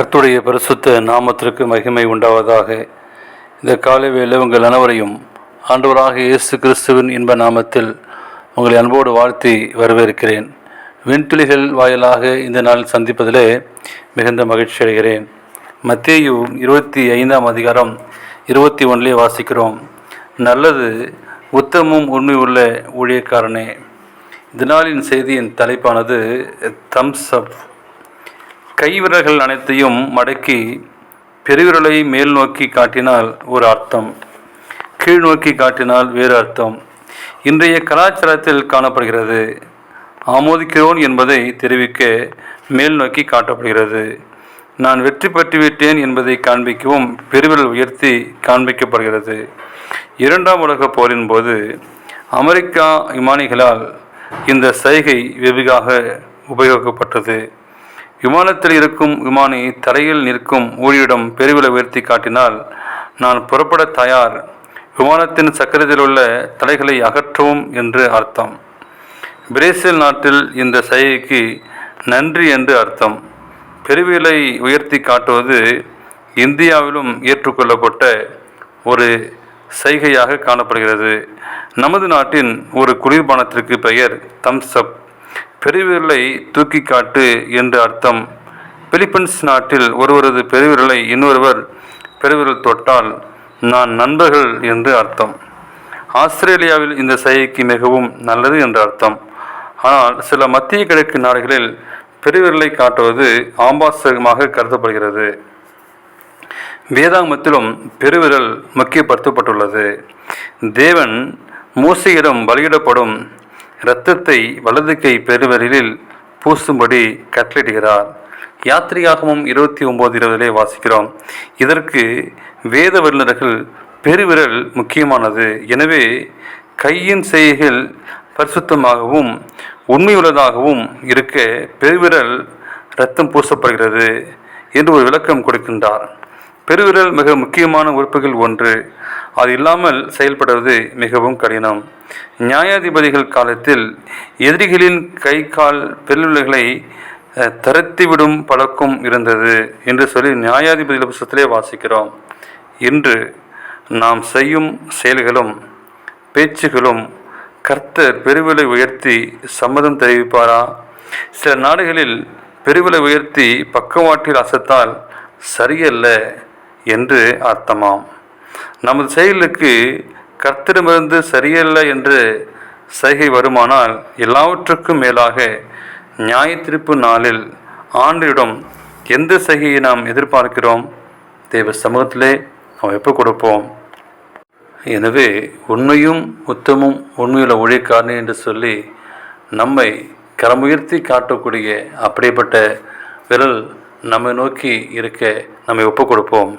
கர்த்துடைய பரிசுத்த நாமத்திற்கு மகிமை உண்டாவதாக. இந்த காலை உங்கள் அனைவரையும் ஆண்டவராக இயேசு கிறிஸ்துவின் இன்ப நாமத்தில் உங்களை அன்போடு வாழ்த்தி வரவேற்கிறேன். விண்துளிகள் வாயிலாக இந்த நாள் சந்திப்பதிலே மிகுந்த மகிழ்ச்சி அடைகிறேன். மத்தேயு இருபத்தி ஐந்தாம் அதிகாரம் இருபத்தி ஒன்றிலே வாசிக்கிறோம். நல்லது உத்தமும் உண்மை உள்ள ஊழியக்காரனே. இந்த நாளின் செய்தியின் தலைப்பானது தம்ஸ் அப் கைவிரல்கள் அனைத்தையும் மடக்கி பெருவிரலை மேல் நோக்கி காட்டினால் ஒரு அர்த்தம் கீழ் நோக்கி காட்டினால் வேறு அர்த்தம். இன்றைய கலாச்சாரத்தில் காணப்படுகிறது. ஆமோதிக்கிறோன் என்பதை தெரிவிக்க மேல் நோக்கி காட்டப்படுகிறது. நான் வெற்றி பெற்றுவிட்டேன் என்பதை காண்பிக்கவும் பெருவிரல் உயர்த்தி காண்பிக்கப்படுகிறது. இரண்டாம் உலகப் போரின் போது அமெரிக்கா விமானிகளால் இந்த சைகை வெகுவாக உபயோகப்பட்டது. விமானத்தில் இருக்கும் விமானி தரையில் நிற்கும் ஊழியிடம் பெருவிலை உயர்த்தி காட்டினால் நான் புறப்பட தயார். விமானத்தின் சக்கரத்தில் உள்ள தலைகளை அகற்றவும் என்று அர்த்தம். பிரேசில் நாட்டில் இந்த சைகைக்கு நன்றி என்று அர்த்தம். பெருவிலை உயர்த்தி காட்டுவது இந்தியாவிலும் ஏற்றுக்கொள்ளப்பட்ட ஒரு சைகையாக காணப்படுகிறது. நமது நாட்டின் ஒரு குளிர்பானத்திற்கு பெயர் தம்ஸ் அப் பெருவிரலை தூக்கி காட்டு என்று அர்த்தம். பிலிப்பைன்ஸ் நாட்டில் ஒருவரது பெருவிரலை இன்னொருவர் பெருவிரல் தொட்டால் நான் நண்பர்கள் என்று அர்த்தம். ஆஸ்திரேலியாவில் இந்த சைகைக்கு மிகவும் நல்லது என்று அர்த்தம். ஆனால் சில மத்திய கிழக்கு நாடுகளில் பெருவிரலை காட்டுவது ஆம்பாசகமாக கருதப்படுகிறது. வேதாங்கத்திலும் பெருவிரல் முக்கியப்படுத்தப்பட்டுள்ளது. தேவன் மூசையிடம் பலியிடப்படும் இரத்தத்தை வலது கை பெருவரிலில் பூசும்படி கட்டளிடுகிறார் யாத்திரையாகவும் இருபத்தி ஒம்பது இருபதிலே வாசிக்கிறோம். இதற்கு வேத வல்லுநர்கள் பெருவிரல் முக்கியமானது. எனவே கையின் செய்கைகள் பரிசுத்தமாகவும் உண்மையுள்ளதாகவும் இருக்க பெருவிரல் இரத்தம் பூசப்படுகிறது என்று ஒரு விளக்கம் கொடுக்கின்றார். பெருவிரல் மிக முக்கியமான உறுப்புகள் ஒன்று. அது இல்லாமல் செயல்படுவது மிகவும் கடினம். நியாயாதிபதிகள் காலத்தில் எதிரிகளின் கை கால் பெருவிரல்களை தரத்திவிடும் பழக்கம் இருந்தது என்று சொல்லி நியாயாதிபதிகள் புத்தகத்திலே வாசிக்கிறோம். இன்று நாம் செய்யும் செயல்களும் பேச்சுகளும் கர்த்தர் பெருவிலை உயர்த்தி சம்மதம் தெரிவிப்பாரா? சில நாடுகளில் பெருவிலை உயர்த்தி பக்கவாட்டில் அசத்தால் சரியல்ல என்று அர்த்தமாம். நமது செயலுக்கு கர்த்தரிடமிருந்து சரியல்ல என்று சைகை வருமானால் எல்லாவற்றுக்கும் மேலாக நியாயத்திருப்பு நாளில் ஆண்டிடம் எந்த சைகையை நாம் எதிர்பார்க்கிறோம்? தேவ சமூகத்திலே நாம் எப்போ கொடுப்போம்? எனவே உண்மையும் உத்தமும் உண்மையுள்ள ஒழிக்காரணி என்று சொல்லி நம்மை கரமுயர்த்தி காட்டக்கூடிய அப்படிப்பட்ட விரல் நம்மை நோக்கி இருக்க நம்மை ஒப்புக் கொடுப்போம்